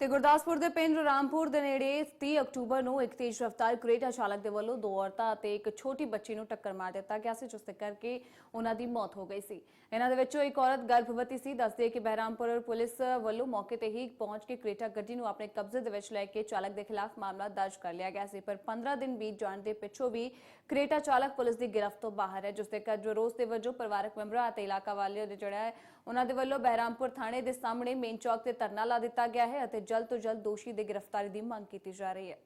ਤੇ ਗੁਰਦਾਸਪੁਰ ਦੇ ਪਿੰਡ ਰਾਮਪੁਰ ਦੇ ਨੇੜੇ 30 ਅਕਤੂਬਰ ਨੂੰ ਇੱਕ ਤੇਜ਼ ਰਫ਼ਤਾਰ ਕਰੇਟਾ ਚਾਲਕ ਦੇ ਵੱਲੋਂ ਦੋ ਔਰਤਾਂ ਅਤੇ ਇੱਕ ਛੋਟੀ ਬੱਚੀ ਨੂੰ ਟੱਕਰ ਮਾਰ ਦਿੱਤਾ ਗਿਆ ਸੀ, ਜਿਸ ਦੇ ਕਰਕੇ ਉਹਨਾਂ ਦੀ ਮੌਤ ਹੋ ਗਈ ਸੀ। ਇਹਨਾਂ ਦੇ ਵਿੱਚੋਂ ਇੱਕ ਔਰਤ ਗਰਭਵਤੀ ਸੀ। ਦੱਸਦੇ ਕਿ ਬਹਿਰਾਮਪੁਰ ਪੁਲਿਸ ਵੱਲੋਂ ਮੌਕੇ ਤੇ ਹੀ ਪਹੁੰਚ ਕੇ ਕਰੇਟਾ ਗੱਡੀ ਨੂੰ ਆਪਣੇ ਕਬਜ਼ੇ ਦੇ ਵਿੱਚ ਲੈ ਕੇ ਚਾਲਕ ਦੇ ਖਿਲਾਫ ਮਾਮਲਾ ਦਰਜ ਕਰ ਲਿਆ ਗਿਆ ਸੀ। ਪਰ 15 ਦਿਨ ਬੀਤ ਜਾਣ ਦੇ ਪਿੱਛੋਂ ਵੀ ਕਰੇਟਾ ਚਾਲਕ ਪੁਲਿਸ ਦੀ ਗ੍ਰਿਫ਼ਤ ਤੋਂ ਬਾਹਰ ਹੈ, ਜਿਸ ਦੇ ਕਰ ਰੋਸ ਦੇ ਵਜੋਂ ਪਰਿਵਾਰਕ ਮੈਂਬਰਾਂ ਅਤੇ ਇਲਾਕਾ ਵਾਲਿਆਂ ਦੇ ਜਿਹੜਾ ਹੈ, ਉਹਨਾਂ ਦੇ ਵੱਲੋਂ ਬਹਿਰਾਮਪੁਰ ਥਾਣੇ ਦੇ ਸਾਹਮਣੇ ਮੇਨ ਚੌਕ ਤੇ ਧਰਨਾ ਲਾ ਦਿੱਤਾ ਗਿਆ ਹੈ ਅਤੇ ਜਲਦ ਤੋਂ ਜਲਦ ਦੋਸ਼ੀ ਦੀ ਗ੍ਰਿਫਤਾਰੀ ਦੀ ਮੰਗ ਕੀਤੀ ਜਾ ਰਹੀ ਹੈ।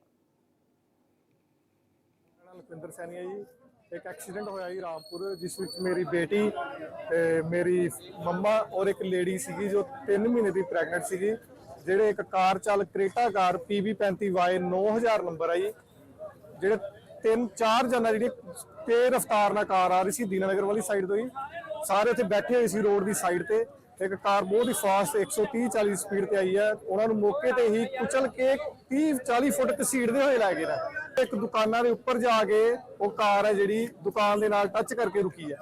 ਲਖਵਿੰਦਰ ਸੈਣੀ ਜੀ। ਇੱਕ ਐਕਸੀਡੈਂਟ ਹੋਇਆ ਜੀ ਰਾਮਪੁਰ, ਜਿਸ ਵਿੱਚ ਮੇਰੀ ਬੇਟੀ ਤੇ ਮੇਰੀ ਮੰਮਾ ਔਰ ਇੱਕ ਲੇਡੀ ਸੀਗੀ ਜੋ 3 ਮਹੀਨੇ ਦੀ ਪ੍ਰੈਗਨੈਂਟ ਸੀਗੀ, ਜਿਹੜੇ ਇੱਕ ਕਾਰ ਚਾਲਕ ਕ੍ਰੇਟਾ ਕਾਰ PB35Y 9000 ਨੰਬਰ ਹੈ ਜੀ ਜਿਹੜੇ ਤਿੰਨ ਚਾਰ ਜਣਾ ਜਿਹੜੀ ਤੇ ਰਫਤਾਰ ਨਾਲ ਕਾਰ ਆ ਰਹੀ ਸੀ ਦੀਨਾਨਗਰ ਵਾਲੀ ਸਾਈਡ ਤੋਂ ਹੀ, ਸਾਰੇ ਉੱਥੇ ਬੈਠੇ ਹੋਏ ਸੀ ਰੋਡ ਦੀ ਸਾਈਡ ਤੇ। ਇੱਕ ਕਾਰ ਬਹੁਤ ਹੀ ਫਾਸਟ 130 40 ਸਪੀਡ ਤੇ ਆਈ ਹੈ। ਉਹਨਾਂ ਨੂੰ ਮੌਕੇ ਤੇ ਹੀ ਕੁਚਲ ਕੇ 30 40 ਫੁੱਟ ਘਸੀੜਦੇ ਹੋਏ ਲੈ ਗਏ ਨੇ। ਇੱਕ ਦੁਕਾਨਾਂ ਦੇ ਉੱਪਰ ਜਾ ਕੇ ਉਹ ਕਾਰ ਹੈ ਜਿਹੜੀ ਦੁਕਾਨ ਦੇ ਨਾਲ ਟੱਚ ਕਰਕੇ ਰੁਕੀ ਹੈ।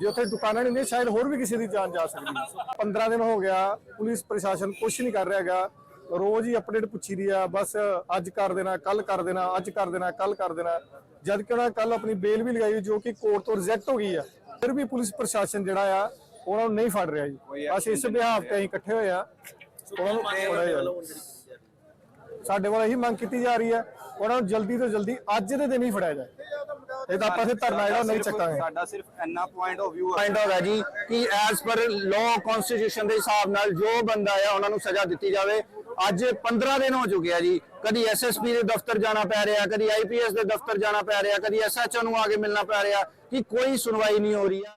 ਜੇ ਉੱਥੇ ਦੁਕਾਨਾਂ ਨਹੀਂ ਹੁੰਦੀਆਂ, ਸ਼ਾਇਦ ਹੋਰ ਵੀ ਕਿਸੇ ਦੀ ਜਾਨ ਜਾ ਸਕਦੀ 15 ਦਿਨ ਹੋ ਗਿਆ, ਪੁਲਿਸ ਪ੍ਰਸ਼ਾਸਨ ਕੁਝ ਨਹੀਂ ਕਰ ਰਿਹਾ ਰੋਜ਼ ਹੀ ਅਪਡੇਟ ਪੁੱਛੀ ਦੀ ਆ, ਬਸ ਅੱਜ ਕਰ ਦੇਣਾ ਕੱਲ ਕਰ ਦੇਣਾ, ਅੱਜ ਕਰ ਦੇਣਾ ਕੱਲ ਕਰ ਦੇਣਾ। ਜਦ ਕਿ ਉਹਨਾਂ ਕੱਲ ਆਪਣੀ ਬੇਲ ਵੀ ਲਗਾਈ ਜੋ ਕਿ ਕੋਰਟ ਤੋਂ ਰਿਜੈਕਟ ਹੋ ਗਈ ਆ। ਫਿਰ ਵੀ ਪੁਲਿਸ ਪ੍ਰਸ਼ਾਸਨ ਜਿਹੜਾ ਆ ਉਹਨਾਂ ਨੂੰ ਨਹੀਂ ਫੜ ਰਿਹਾ ਜੀ। ਅਸੀਂ ਇਸ ਬਿਹਾਫ ਤੇ ਅਸੀਂ ਇਕੱਠੇ ਹੋਏ ਆ। ਉਹਨਾਂ ਨੂੰ ਫੜਿਆ ਜਾਵੇ। ਸਾਡੇ ਵੱਲ ਇਹੀ ਮੰਗ ਕੀਤੀ ਜਾ ਰਹੀ ਹੈ ਉਹਨਾਂ ਨੂੰ ਜਲਦੀ ਤੋਂ ਜਲਦੀ ਅੱਜ ਦੇ ਦਿਨ ਹੀ ਫੜਿਆ ਜਾਏ। ਇਹ ਤਾਂ ਆਪਾਂ ਇੱਥੇ ਧਰਨਾ ਜਿਹੜਾ ਉਹ ਨਹੀਂ ਚੱਕਾਂਗੇ। ਸਾਡਾ ਸਿਰਫ ਇੰਨਾ ਪੁਆਇੰਟ ਆਫ View ਹੈ ਪੁਆਇੰਟ ਹੈਗਾ ਜੀ ਕਿ ਐਸ ਪਰ ਲਾਅ ਕਨਸਟੀਟਿਊਸ਼ਨ ਦੇ ਹਿਸਾਬ ਨਾਲ ਜੋ ਬੰਦਾ ਆ ਉਹਨਾਂ ਨੂੰ ਸਜ਼ਾ ਦਿੱਤੀ ਜਾਵੇ। ਅੱਜ 15 ਦਿਨ ਹੋ ਚੁੱਕੇ ਆ ਜੀ। ਕਦੀ ਐਸਐਸਪੀ ਦੇ ਦਫ਼ਤਰ ਜਾਣਾ ਪੈ ਰਿਹਾ ਕਦੀ ਆਈਪੀਐਸ ਦੇ ਦਫ਼ਤਰ ਜਾਣਾ ਪੈ ਰਿਹਾ ਕਦੀ ਐਸਐਚਓ ਨੂੰ ਆ ਕੇ ਮਿਲਣਾ ਪੈ ਰਿਹਾ ਕਿ ਕੋਈ ਸੁਣਵਾਈ ਨਹੀਂ ਹੋ ਰਹੀ ਆ।